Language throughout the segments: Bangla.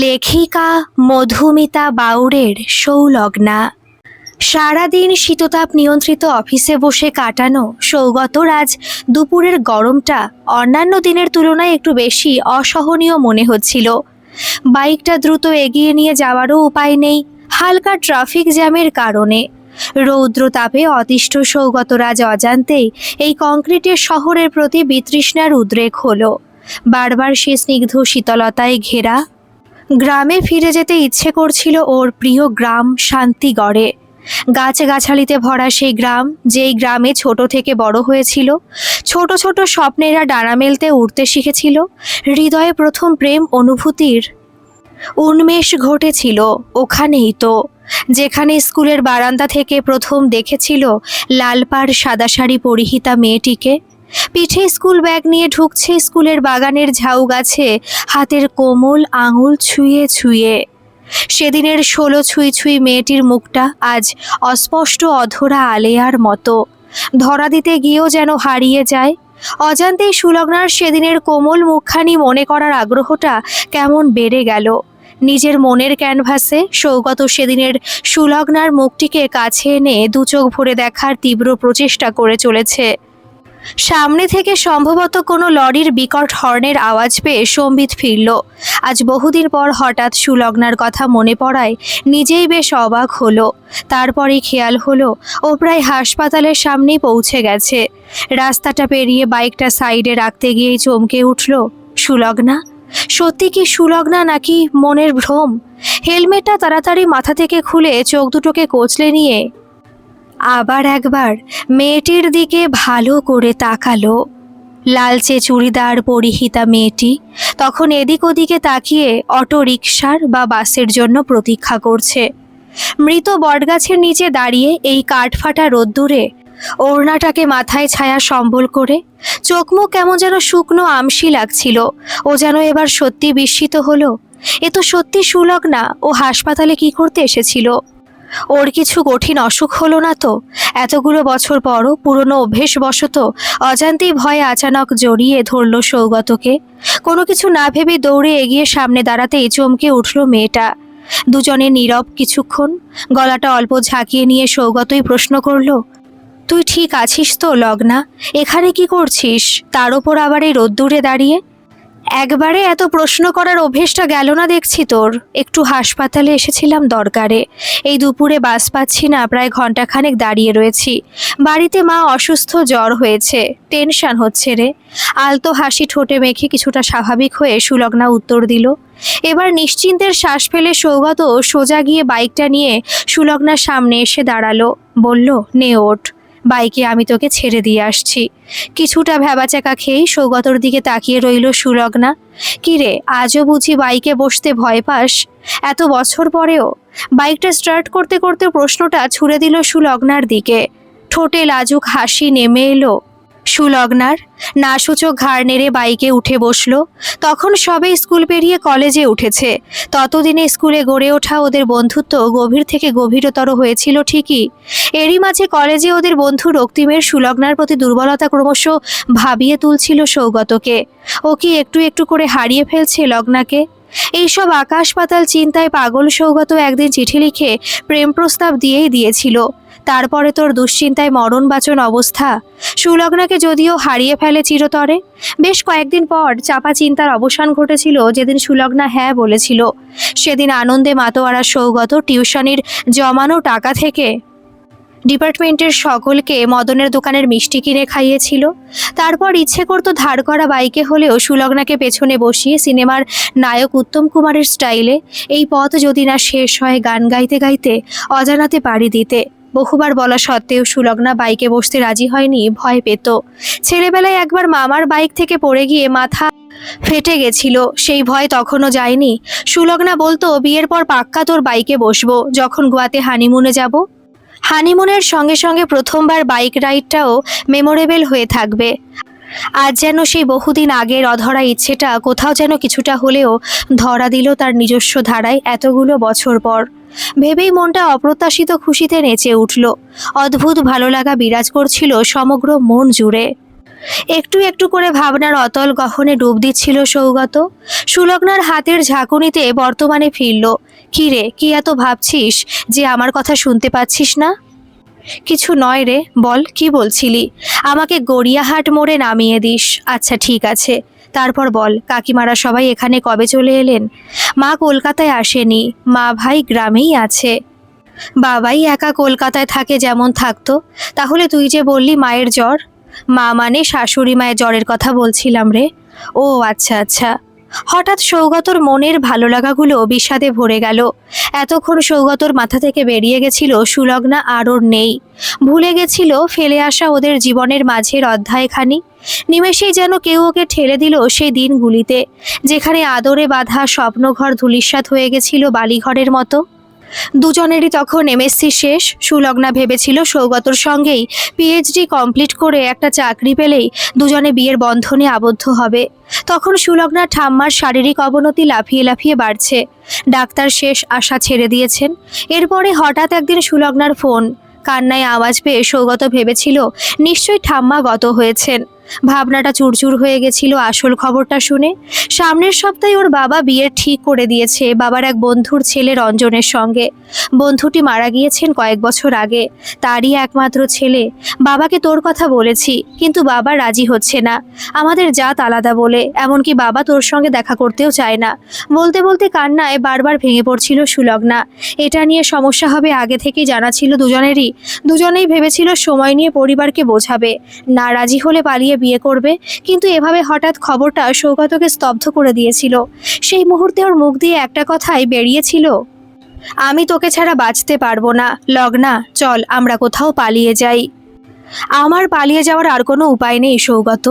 লেখিকা মধুমিতা বাউরের সৌলগ্না। সারাদিন শীততাপ নিয়ন্ত্রিত অফিসে বসে কাটানো সৌগতর আজ দুপুরের গরমটা অন্যান্য দিনের তুলনায় একটু বেশি অসহনীয় মনে হচ্ছিল। বাইকটা দ্রুত এগিয়ে নিয়ে যাওয়ারও উপায় নেই, হালকা ট্রাফিক জ্যামের কারণে। রৌদ্র তাপে অতিষ্ঠ সৌগতরাজ অজান্তেই এই কংক্রিটের শহরের প্রতি বিতৃষ্ণার উদ্রেক হলো। বারবার সে স্নিগ্ধ শীতলতায় ঘেরা গ্রামে ফিরে যেতে ইচ্ছে করছিল ওর প্রিয় গ্রাম শান্তিগড়ে। গাছগাছালিতে ভরা সেই গ্রাম, যেই গ্রামে ছোট থেকে বড় হয়েছিল, ছোট ছোট স্বপ্নেরা ডানা মেলতে উঠতে শিখেছিল, হৃদয়ে প্রথম প্রেম অনুভূতির উন্মেষ ঘটেছিল ওখানেই তো, যেখানে স্কুলের বারান্দা থেকে প্রথম দেখেছিল লালপাড় সাদা শাড়ি পরিহিতা মেয়েটিকে। পিঠে স্কুল ব্যাগ নিয়ে ঢুকছে স্কুলের বাগানের ঝাউ গাছে। হাতের কোমল আঙুল ছুঁয়ে ছুঁয়ে। সেদিনের ষোলো ছুঁই ছুঁই মেয়েটির মুখটা আজ অস্পষ্ট অধরা আলেয়ার মতো। ধরা দিতে গিয়েও যেন হারিয়ে যায়। অজান্তেই সুলগ্নার সেদিনের কোমল মুখখানি মনে করার আগ্রহটা কেমন বেড়ে গেল। নিজের মনের ক্যানভাসে সৌগত সেদিনের সুলগ্নার মুখটিকে কাছে এনে দু চোখ ভরে দেখার তীব্র প্রচেষ্টা করে চলেছে। সামনে থেকে সম্ভবত কোনো লরির বিকট হর্নের আওয়াজ পেয়ে সম্বিত ফিরল। আজ বহুদিন পর হঠাৎ সুলগ্নার কথা মনে পড়ায় নিজেই বেশ অবাক হলো। তারপরেই খেয়াল হলো, ও প্রায় হাসপাতালের সামনেই পৌঁছে গেছে। রাস্তাটা পেরিয়ে বাইকটা সাইডে রাখতে গিয়েই চমকে উঠল, সুলগ্না? সত্যি কি সুলগ্না নাকি মনের ভ্রম? হেলমেটটা তাড়াতাড়ি মাথা থেকে খুলে চোখ দুটোকে কোচলে নিয়ে আবার একবার মেয়েটির দিকে ভালো করে তাকালো। লালচে চুড়িদার পরিহিতা মেয়েটি তখন এদিক ওদিকে তাকিয়ে অটো রিকশার বা বাসের জন্য প্রতীক্ষা করছে। মৃত বটগাছের নিচে দাঁড়িয়ে এই কাঠফাটা রোদ্দুরে ওড়নাটাকে মাথায় ছায়া সম্বল করে চোখমুখ কেমন যেন শুকনো আমসি লাগছিল, ও যেন এবার সত্যি বিস্মিত হলো। এ তো সত্যি সুলগ্না, ও হাসপাতালে কি করতে এসেছিল? ওর কিছু কঠিন অসুখ হলো না তো? এতগুলো বছর পরও পুরনো অভ্যেস অভ্যেসবশত অজান্তেই ভয়ে আচানক জড়িয়ে ধরল সৌগতকে। কোনো কিছু না ভেবে দৌড়ে এগিয়ে সামনে দাঁড়াতেই চমকে উঠল মেয়েটা। দুজনে নীরব কিছুক্ষণ, গলাটা অল্প ঝাঁকিয়ে নিয়ে সৌগতই প্রশ্ন করল, তুই ঠিক আছিস তো লগ্না? এখানে কি করছিস? তার ওপর আবার এই রোদ্দুরে দাঁড়িয়ে? একবারে এত প্রশ্ন করার অভ্যেসটা গেল না দেখছি তোর। একটু হাসপাতালে এসেছিলাম দরকারে। এই দুপুরে বাস পাচ্ছি না, প্রায় ঘন্টাখানেক দাঁড়িয়ে রয়েছি। বাড়িতে মা অসুস্থ, জ্বর হয়েছে। টেনশন হচ্ছে রে। আলতো হাসি ঠোঁটে মেখে কিছুটা স্বাভাবিক হয়ে সুলগ্না উত্তর দিল। এবার নিশ্চিন্তের শ্বাস ফেলে সৌগত সোজা গিয়ে বাইকটা নিয়ে সুলগ্নার সামনে এসে দাঁড়াল। বলল, নে ওঠ। বাইকে আমি তোকে ছেড়ে দিয়ে আসছি। কিছুটা ভ্যাবাচাকা খেয়েই সৌগতর দিকে তাকিয়ে রইল সুলগ্না। কিরে, আজও বুঝি বাইকে বসতে ভয় পাস? এত বছর পরেও? বাইকটা স্টার্ট করতে করতে প্রশ্নটা ছুড়ে দিল সুলগ্নার দিকে। ঠোঁটে লাজুক হাসি নেমে এলো। সুলগ্নার নাসূচক ঘাড় নেড়ে বাইকে উঠে বসল। তখন সবে স্কুল পেরিয়ে কলেজে উঠেছে। ততদিনে স্কুলে গড়ে ওঠা ওদের বন্ধুত্ব গভীর থেকে গভীরতর হয়েছিল ঠিকই। এরই মাঝে কলেজে ওদের বন্ধু রক্তিমের সুলগ্নার প্রতি দুর্বলতা ক্রমশ ভাবিয়ে তুলছিল সৌগতকে। ও কি একটু একটু করে হারিয়ে ফেলছে লগ্নাকে? এইসব আকাশ পাতাল চিন্তায় পাগল সৌগত একদিন চিঠি লিখে প্রেম প্রস্তাব দিয়েই দিয়েছিল। তারপরে তোর দুশ্চিন্তায় মরণবাচন অবস্থা। সুলগ্নাকে যদিও হারিয়ে ফেলে চিরতরে, বেশ কয়েকদিন পর চাপা চিন্তার অবসান ঘটেছিল যেদিন সুলগ্না হ্যাঁ বলেছিল। সেদিন আনন্দে মাতোয়ারা সৌগত টিউশনির জমানো টাকা থেকে ডিপার্টমেন্টের সকলকে মদনের দোকানের মিষ্টি কিনে খাইয়েছিল। তারপর ইচ্ছে করতো ধার করা বাইকে হলেও সুলগ্নাকে পেছনে বসিয়ে সিনেমার নায়ক উত্তম কুমারের স্টাইলে এই পথ যদি না শেষ হয় গান গাইতে গাইতে, অজানাতে পাড়ি দিতে। বহুবার বলা সত্ত্বেও সুলগ্না বাইকে বসতে রাজি হয়নি, ভয় পেত। ছেলেবেলায় একবার মামার বাইক থেকে পড়ে গিয়ে মাথা ফেটে গেছিল, সেই ভয় তখনও যায়নি। সুলগ্না বলতো, বিয়ের পর পাক্কা তোর বাইকে বসবো, যখন গোয়াতে হানিমুনে যাব। হানিমুনের সঙ্গে সঙ্গে প্রথমবার বাইক রাইডটাও মেমোরেবল হয়ে থাকবে। আজ যেন সেই বহুদিন আগের অধরা ইচ্ছেটা কোথাও যেন কিছুটা হলেও ধরা দিল তার নিজস্ব ধারায় এতগুলো বছর পর। ভেবেই মনটা অপ্রত্যাশিত খুশিতে নেচে উঠল। অদ্ভুত ভালো লাগা বিরাজ করছিল সমগ্র মন জুড়ে। একটু একটু করে ভাবনার অতল গহনে ডুব দিচ্ছিল সৌগত। সুলগ্নার হাতের ঝাঁকুনিতে বর্তমানে ফিরল। কি রে কি এত ভাবছিস যে আমার কথা শুনতে পাচ্ছিস না? কিছু নয় রে, বল, কি বলছিলি? আমাকে গড়িয়াহাট মোড়ে নামিয়ে দিস। আচ্ছা ঠিক আছে। তারপর বল, কাকিমারা সবাই এখানে কবে চলে এলেন? মা কলকাতায় আসেনি। মা ভাই গ্রামেই আছে। বাবাই একা কলকাতায় থাকে যেমন থাকতো। তাহলে তুই যে বললি মায়ের জ্বর? মা মানে শাশুড়ি মায়ের জ্বরের কথা বলছিলাম রে। ও আচ্ছা আচ্ছা। হঠাৎ সৌগতর মনের ভালো লাগাগুলো বিষাদে ভরে গেল। এতক্ষণ সৌগতর মাথা থেকে বেরিয়ে গেছিল সুলগ্না আর ওর নেই। ভুলে গেছিল ফেলে আসা ওদের জীবনের মাঝের অধ্যায়খানি। নিমেষেই যেন কেউ ওকে ঠেলে দিল সেই দিনগুলিতে, যেখানে আদরে বাঁধা স্বপ্নঘর ধূলিসাৎ হয়ে গেছিল বালিঘরের মতো। দুজনেরই তখন এমএসসি শেষ। সুলগ্না ভেবেছিল সৌগতর সঙ্গেই পিএইচডি কমপ্লিট করে একটা চাকরি পেলেই দুজনে বিয়ের বন্ধনে আবদ্ধ হবে। তখন সুলগ্না ঠাম্মার শারীরিক অবনতি লাফিয়ে লাফিয়ে বাড়ছে। ডাক্তার শেষ আশা ছেড়ে দিয়েছেন। এরপরে হঠাৎ একদিন সুলগ্নার ফোন। কান্নায় আওয়াজ পেয়ে সৌগত ভেবেছিল, নিশ্চয়ই ঠাম্মা গত হয়েছেন। ভাবনাটা চুরচুর হয়ে গেছিল আসল খবরটা শুনে। সামনের সপ্তাহে ওর বাবা বিয়ে ঠিক করে দিয়েছে বাবার এক বন্ধুর ছেলে রঞ্জনের সঙ্গে। বন্ধুটি মারা গিয়েছেন কয়েক বছর আগে। তারই একমাত্র ছেলে। বাবাকে তোর কথা বলেছি, কিন্তু বাবা রাজি হচ্ছে না। আমাদের জাত আলাদা বলে, এমনকি বাবা তোর সঙ্গে দেখা করতেও চায় না। বলতে বলতে কান্নায় বারবার ভেঙে পড়ছিল সুলগ্না। এটা নিয়ে সমস্যা হবে আগে থেকেই জানা ছিল দুজনেরই। দুজনেই ভেবেছিল সময় নিয়ে পরিবারকে বোঝাবে। না রাজি হলে পালিয়ে বিয়ে করবে। কিন্তু এভাবে হঠাৎ খবরটা সৌগতকে স্তব্ধ করে দিয়েছিল। সেই মুহূর্তে ওর মুখ দিয়ে একটা কথাই বেরিয়েছিল। আমি তোকে ছাড়া বাঁচতে পারব না। লগ্না, চল, আমরা কোথাও পালিয়ে যাই। আমার পালিয়ে যাওয়ার আর কোনো উপায় নেই সৌগত।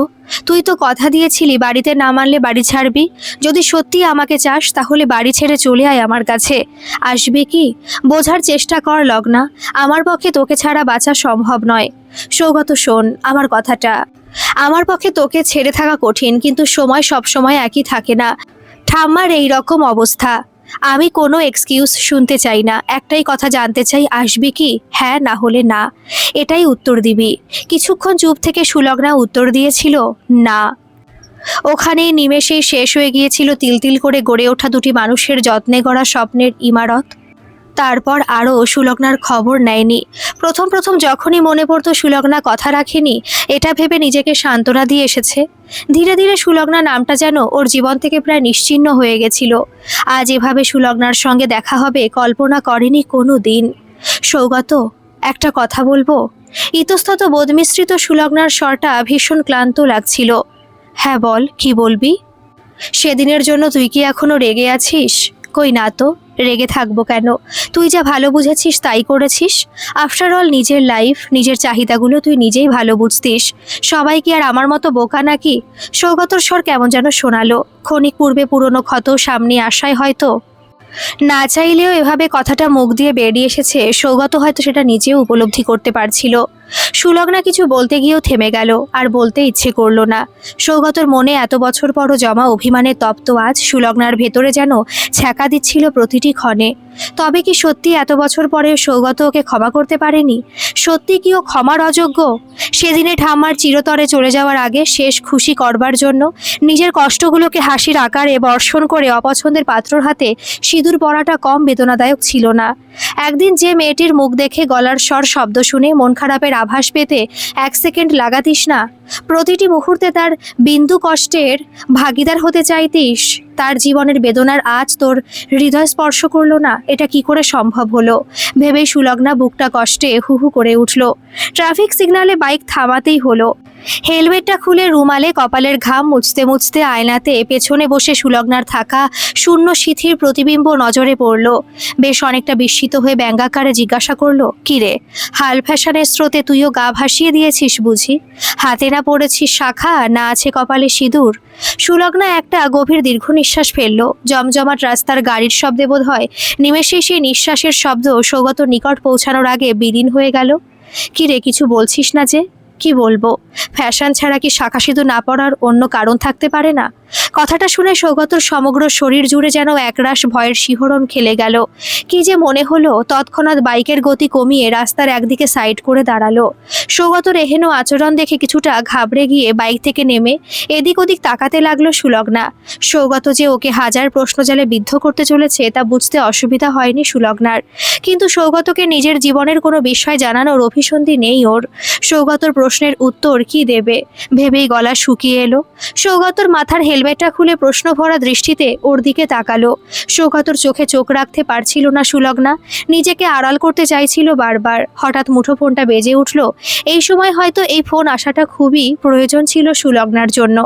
তুই তো কথা দিয়েছিলি, বাড়িতে না মানলে বাড়ি ছাড়বি। যদি সত্যি আমাকে চাস, তাহলে বাড়ি ছেড়ে চলে আয় আমার কাছে। আসবে কি? বোঝার চেষ্টা কর, লগ্না। আমার পক্ষে তোকে ছাড়া বাঁচা সম্ভব নয়। সৌগত, শোন, আমার কথাটা। আমার পক্ষে তোকে ছেড়ে থাকা কঠিন, কিন্তু সময় সব সময় একই থাকে না। ঠাম্মার এই রকম অবস্থা। আমি কোনো এক্সকিউজ শুনতে চাই না। একটাই কথা জানতে চাই, আসবি কি? হ্যাঁ না হলে না। এটাই উত্তর দিবি। কিছুক্ষণ চুপ থেকে সুলগ্না উত্তর দিয়েছিল, না। ওখানে নিমেষে শেষ হয়ে গিয়েছিল তিলতিল করে গড়ে ওঠা দুটি মানুষের যত্নে গড়া স্বপ্নের ইমারত। তারপর আরও সুলগ্নার খবর নেয়নি। প্রথম প্রথম যখনই মনে পড়তো সুলগ্না কথা রাখেনি, এটা ভেবে নিজেকে সান্ত্বনা দিয়ে এসেছে। ধীরে ধীরে সুলগ্না নামটা যেন ওর জীবন থেকে প্রায় নিশ্চিহ্ন হয়ে গেছিল। আজ এভাবে সুলগ্নার সঙ্গে দেখা হবে কল্পনা করেনি কোনো দিন। সৌগত, একটা কথা বলব? ইতস্তত বোধমিশ্রিত সুলগ্নার স্বরটা ভীষণ ক্লান্ত লাগছিল। হ্যাঁ বল, কি বলবি? সেদিনের জন্য তুই কি এখনও রেগে আছিস? কই না তো? রেগে থাকব কেন? তুই যা ভালো বুঝেছিস তাই করেছিস। আফটার অল নিজের লাইফ নিজের চাহিদাগুলো তুই নিজেই ভালো বুঝতিস। সবাই কি আর আমার মতো বোকা নাকি? সৌগতর স্বর কেমন যেন শোনালো। ক্ষণিক পূর্বে পুরনো ক্ষত সামনে আসায় হয়তো। না চাইলেও এভাবে কথাটা মুখ দিয়ে বেরিয়ে এসেছে, সৌগত হয়তো সেটা নিজেও উপলব্ধি করতে পারছিল। সুলগ্না কিছু বলতে গিয়েও থেমে গেল, আর বলতে ইচ্ছে করল না। সৌগতর মনে এত বছর পরও জমা অভিমানের তপ্ত আজ সুলগ্নার ভেতরে যেন ছ্যাঁকা দিচ্ছিল প্রতিটি ক্ষণে। তবে কি সত্যি এত বছর পরে সৌগত ওকে ক্ষমা করতে পারেনি? সত্যি কি ও ক্ষমার অযোগ্য? সেদিনে ঠাম্মার চিরতরে চলে যাওয়ার আগে শেষ খুশি করবার জন্য নিজের কষ্টগুলোকে হাসির আকারে বর্ষণ করে অপছন্দের পাত্রর হাতে সিঁদুর পরাটা কম বেদনাদায়ক ছিল না। একদিন যে মেয়েটির মুখ দেখে গলার স্বর শব্দ শুনে মন খারাপের আভাস পেতে এক সেকেন্ড লাগাতিস না। প্রতিটি মুহূর্তে তার বিন্দু কষ্টের ভাগিদার হতে চাইতিস। তার জীবনের বেদনার আজ তোর হৃদয় স্পর্শ করল না, এটা কি করে সম্ভব হলো? ভেবেই সুলগ্না বুকটা কষ্টে হু হু করে উঠল। ট্রাফিক সিগনালে বাইক থামাতেই হলো। হেলমেটটা খুলে রুমালে কপালের ঘাম মুছতে মুছতে আয়নাতে পেছনে বসে সুলগ্নার থাকা শূন্য সিথির প্রতিবিম্ব নজরে পড়ল। বেশ অনেকটা বিস্মিত হয়ে ব্যঙ্গাকারে জিজ্ঞাসা করল কিরে হাল ফ্যাশনের স্রোতে তুইও গা ভাসিয়ে দিয়েছিস বুঝি? হাতে না পড়েছিস শাখা, না আছে কপালে সিঁদুর? সুলগ্না একটা গভীর দীর্ঘ নিঃশ্বাস ফেলল। জমজমাট রাস্তার গাড়ির শব্দে বোধ হয় নিমেষে সেই নিঃশ্বাসের শব্দ সৌগত নিকট পৌঁছানোর আগে বিলীন হয়ে গেল। কি রে, কিছু বলছিস না যে? কি বলব? ফ্যাশন ছাড়া কি শাখা না পড়ার অন্য কারণ থাকতে পারে না? কথাটা শুনে সৌগতর সমগ্র শরীর জুড়ে যেন একরাশ ভয়ের শিহরণ খেলে গেল। কি যে মনে হলো, তৎক্ষণাৎ বাইকের গতি কমিয়ে রাস্তার একদিকে সাইড করে দাঁড়াল। সৌগতর এহেন আচরণ দেখে কিছুটা ঘাবড়ে গিয়ে বাইক থেকে নেমে এদিক ওদিক তাকাতে লাগল সুলগ্না। সৌগত যে ওকে হাজার প্রশ্ন প্রশ্নজালে বিদ্ধ করতে চলেছে তা বুঝতে অসুবিধা হয়নি সুলগ্নার। কিন্তু সৌগতকে নিজের জীবনের কোনো বিষয় জানানোর অভিসন্ধি নেই ওর। সৌগতর প্রশ্নের উত্তর কি দেবে? ভেবেই গলা শুকিয়ে এলো। সৌগতর মাথার হেলমেটটা খুলে প্রশ্ন ভরা দৃষ্টিতে ওর দিকে তাকালো। সৌগতর চোখে চোখ রাখতে পারছিল না সুলগ্না। নিজেকে আড়াল করতে চাইছিল বারবার। হঠাৎ মুঠো ফোনটা বেজে উঠল। এই সময় হয়তো এই ফোন আসাটা খুবই প্রয়োজন ছিল সুলগ্নার জন্য।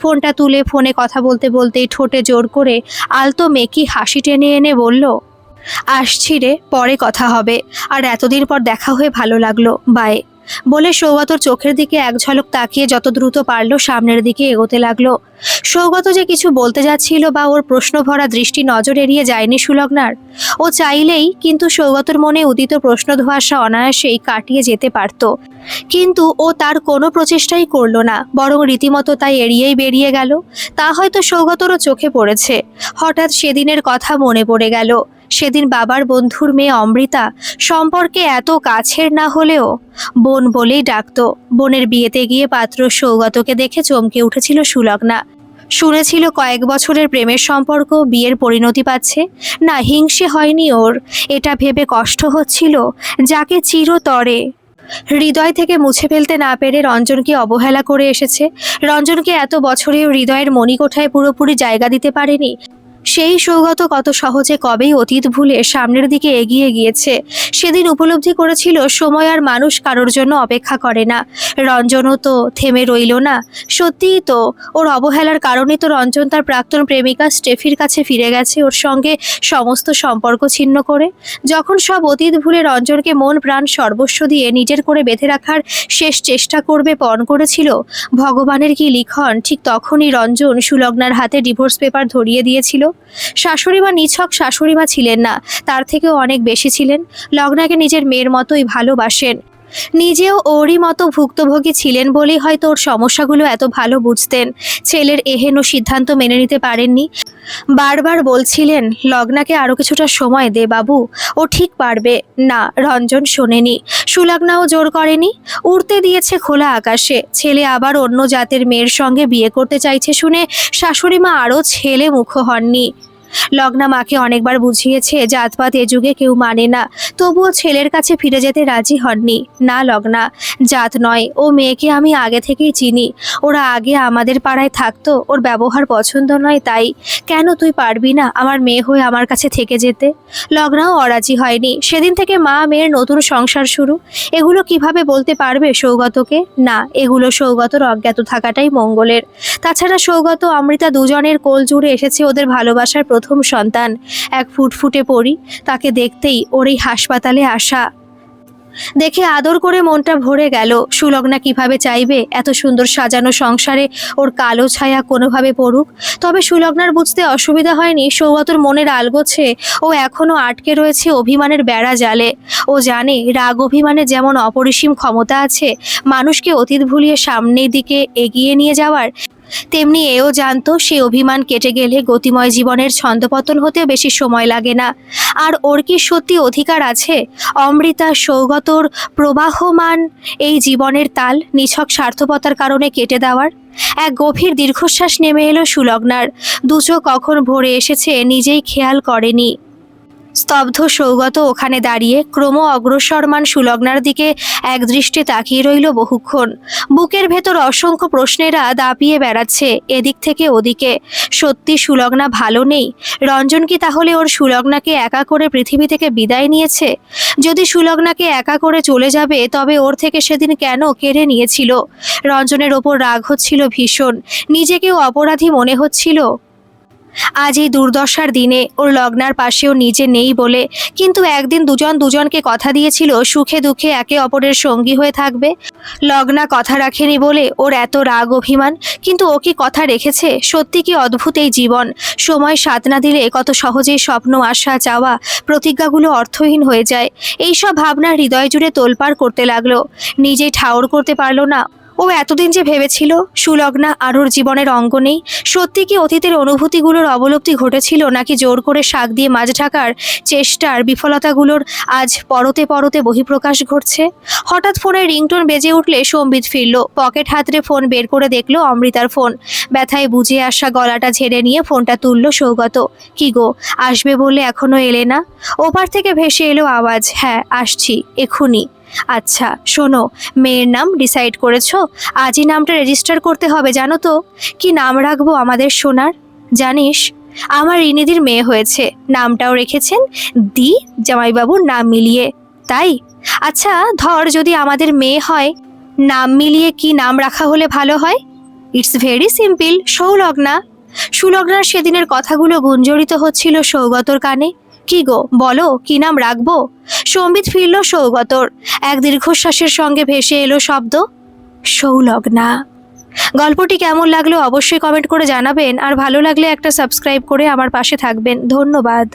ফোনটা তুলে ফোনে কথা বলতে বলতেই ঠোঁটে জোর করে আলতো মেকি হাসি টেনে এনে বলল, আসছি রে, পরে কথা হবে। আর এতদিন পর দেখা হয়ে ভালো লাগল। বাই। বলে সৌগতর চোখের দিকে এক ঝলক তাকিয়ে যত দ্রুত পারল সামনের দিকে এগোতে লাগল। সৌগত যে কিছু বলতে যাচ্ছিল বা ওর প্রশ্ন ভরা দৃষ্টি নজর এড়িয়ে যায়নি সুলগ্নার। ও চাইলেই কিন্তু সৌগতর মনে উদিত প্রশ্ন ধোয়াশা অনায়াসেই কাটিয়ে যেতে পারত। কিন্তু ও তার কোনো প্রচেষ্টাই করল না, বরং রীতিমতো তাই এড়িয়েই বেরিয়ে গেল। তা হয়তো সৌগতরও চোখে পড়েছে। হঠাৎ সেদিনের কথা মনে পড়ে গেল। সেদিন বাবার বন্ধুর মেয়ে অমৃতা সম্পর্কে এত কাছের না হলেও বোন বলেই ডাকতো। বোনের বিয়েতে গিয়ে পাত্র সৌগতকে দেখে চমকে উঠেছিল সুলগ্না। শুনেছিল কয়েক বছরের প্রেমের সম্পর্ক, বিয়ের পরিণতি পাচ্ছে। না, হিংসে হয়নি ওর। এটা ভেবে কষ্ট হচ্ছিল যাকে চিরতরে। হৃদয় থেকে মুছে ফেলতে না পেরে রঞ্জনকে অবহেলা করে এসেছে। রঞ্জনকে এত বছরেও হৃদয়ের মণিকোঠায় পুরোপুরি জায়গা দিতে পারেনি। সেই সৌগত কত সহজে কবেই অতীত ভুলে সামনের দিকে এগিয়ে গিয়েছে। সেদিন উপলব্ধি করেছিল, সময় আর মানুষ কারোর জন্য অপেক্ষা করে না। রঞ্জনও তো থেমে রইল না। সত্যিই তো, ওর অবহেলার কারণে তো রঞ্জন তার প্রাক্তন প্রেমিকা স্টেফির কাছে ফিরে গেছে ওর সঙ্গে সমস্ত সম্পর্ক ছিন্ন করে। যখন সব অতীত ভুলে রঞ্জনকে মন প্রাণ সর্বস্ব দিয়ে নিজের করে বেঁধে রাখার শেষ চেষ্টা করবে পণ করেছিল, ভগবানের কি লিখন, ঠিক তখনই রঞ্জন সুলগ্নার হাতে ডিভোর্স পেপার ধরিয়ে দিয়েছিল। শাশুড়ি মা নিছক শাশুড়িমা ছিলেন না, তার থেকেও অনেক বেশি ছিলেন। লগ্নাকে নিজের মেয়ের মতোই ভালোবাসেন। নিজেও ওরই মতো ভুক্তভোগী ছিলেন বলেই হয়তো ওর সমস্যাগুলো এত ভালো বুঝতেন। ছেলের এহেন সিদ্ধান্ত মেনে নিতে পারেননি। বারবার বলছিলেন, লগ্নাকে আরও কিছুটা সময় দে বাবু, ও ঠিক পারবে। না, রঞ্জন শোনেনি। সুলগ্নাও জোর করেনি। উড়তে দিয়েছে খোলা আকাশে। ছেলে আবার অন্য জাতের মেয়ের সঙ্গে বিয়ে করতে চাইছে শুনে শাশুড়ি মা আরও ছেলে মুখ হননি। লগ্না মাকে অনেকবার বুঝিয়েছে জাতপাত এ যুগে কেউ মানে না। তবুও ছেলের কাছে ফিরে যেতে রাজি হননি। না, লগ্না, জাত নয়। ও মেয়েকে আমি আগে থেকেই চিনি। ওরা আগে আমাদের পাড়ায় থাকতো। ওর ব্যবহার পছন্দ নয় তাই। কেন তুই পারবি না আমার মেয়ে হয়ে আমার কাছে থেকে যেতে? লগ্নাও অরাজি হয়নি। সেদিন থেকে মা মেয়ের নতুন সংসার শুরু। এগুলো কীভাবে বলতে পারবে সৌগতকে? না, এগুলো সৌগতর অজ্ঞাত থাকাটাই মঙ্গলের। তাছাড়া সৌগত, অমৃতা দুজনের কোল জুড়ে এসেছে ওদের ভালোবাসার প্রথম সন্তান। এক ফুটফুটে পড়ি, তাকে দেখতেই ওর এই হাসপাতালে আসা। দেখে আদর করে মনটা ভরে গেল, সুলগ্না কীভাবে চাইবে? এত সুন্দর সাজানো সংসারে ওর কালো ছায়া কোনোভাবে পড়ুক? তবে সুলগ্নার বুঝতে অসুবিধা হয়নি, সৌগতর মনের আলগোছে ও এখনও আটকে রয়েছে অভিমানের বেড়া জালে। ও জানে রাগ অভিমানে যেমন অপরিসীম ক্ষমতা আছে, মানুষকে অতীত ভুলিয়ে সামনের দিকে এগিয়ে নিয়ে যাওয়ার তেমনি এও জানত, সে অভিমান কেটে গেলে গতিময় জীবনের ছন্দপতন হতেও বেশি সময় লাগে না। আর ওর কি সত্যি অধিকার আছে? অমৃতা সৌগতর প্রবাহমান এই জীবনের তাল নিছক স্বার্থপতার কারণে কেটে দেওয়ার? এক গভীর দীর্ঘশ্বাস নেমে এলো সুলগ্নার। দুচো কখন ভরে এসেছে নিজেই খেয়াল করেনি। স্তব্ধ সৌগত ওখানে দাঁড়িয়ে ক্রম অগ্রসরমান সুলগ্নার দিকে একদৃষ্টে তাকিয়ে রইল বহুক্ষণ। বুকের ভেতর অসংখ্য প্রশ্নেরা দাপিয়ে বেড়াচ্ছে এদিক থেকে ওদিকে। সত্যি সুলগ্না ভালো নেই। রঞ্জন কি তাহলে ওর সুলগ্নাকে একা করে পৃথিবী থেকে বিদায় নিয়েছে? যদি সুলগ্নাকে একা করে চলে যাবে, তবে ওর থেকে সেদিন কেন কেড়ে নিয়েছিল? রঞ্জনের ওপর রাগ হচ্ছিল ভীষণ। নিজেকেও অপরাধী মনে হচ্ছিল। আজ এই দুর্দশার দিনে ওর লগ্নার পাশেও নিজে নেই বলে কিন্তু একদিন দুজন দুজনকে কথা দিয়েছিল, সুখে দুঃখে একে অপরের সঙ্গী হয়ে থাকবে। লগ্না কথা রাখেনি বলে ওর এত রাগ অভিমান, কিন্তু ও কি কথা রেখেছে? সত্যি কি অদ্ভুত এই জীবন? সময় সাথ না দিলে কত সহজেই স্বপ্ন, আশা, চাওয়া, প্রতিজ্ঞাগুলো অর্থহীন হয়ে যায়। এইসব ভাবনা হৃদয় জুড়ে তোলপাড় করতে লাগল। নিজেই ঠাউর করতে পারল না। ও এতদিন যে ভেবেছিল সুলগ্না আর ওর জীবনের অঙ্গ নেই, সত্যি কি অতীতের অনুভূতিগুলোর অবলব্ধি ঘটেছিল নাকি জোর করে শাক দিয়ে মাছ ঢাকার চেষ্টার বিফলতাগুলোর আজ পরতে পরতে বহিঃপ্রকাশ ঘটছে? হঠাৎ ফোনের রিংটোন বেজে উঠলে সম্বিত ফিরল, পকেট হাতড়ে ফোন বের করে দেখল অমৃতার ফোন। ব্যথায় বুঝে আসা গলাটা ঝেড়ে নিয়ে ফোনটা তুলল সৌগত। কি গো, আসবে বলে এখনও এলে না? ওপার থেকে ভেসে এলো আওয়াজ। হ্যাঁ আসছি এক্ষুনি আচ্ছা শোনো, মেয়ের নাম ডিসাইড করেছ? আজই নামটা রেজিস্টার করতে হবে, জানো তো। কি নাম রাখব আমাদের সোনার? জানিস, আমার রিনিদির মেয়ে হয়েছে। নামটাও রেখেছেন দি জামাইবাবুর নাম মিলিয়ে। তাই? আচ্ছা ধর যদি আমাদের মেয়ে হয়, নাম মিলিয়ে কি নাম রাখা হলে ভালো হয়? It's very simple Sulagna. সুলগ্নার সেদিনের কথাগুলো গুঞ্জরিত হচ্ছিল সৌগতর কানে। কি গো, বলো, কি নাম রাখব? সম্বিত ফিরল সৌগতর। এক দীর্ঘশ্বাসের সঙ্গে ভেসে এলো শব্দ। সৌলগ্না। গল্পটি কেমন লাগল অবশ্যই কমেন্ট করে জানাবেন, আর ভালো লাগলে একটা সাবস্ক্রাইব করে আমার পাশে থাকবেন। ধন্যবাদ।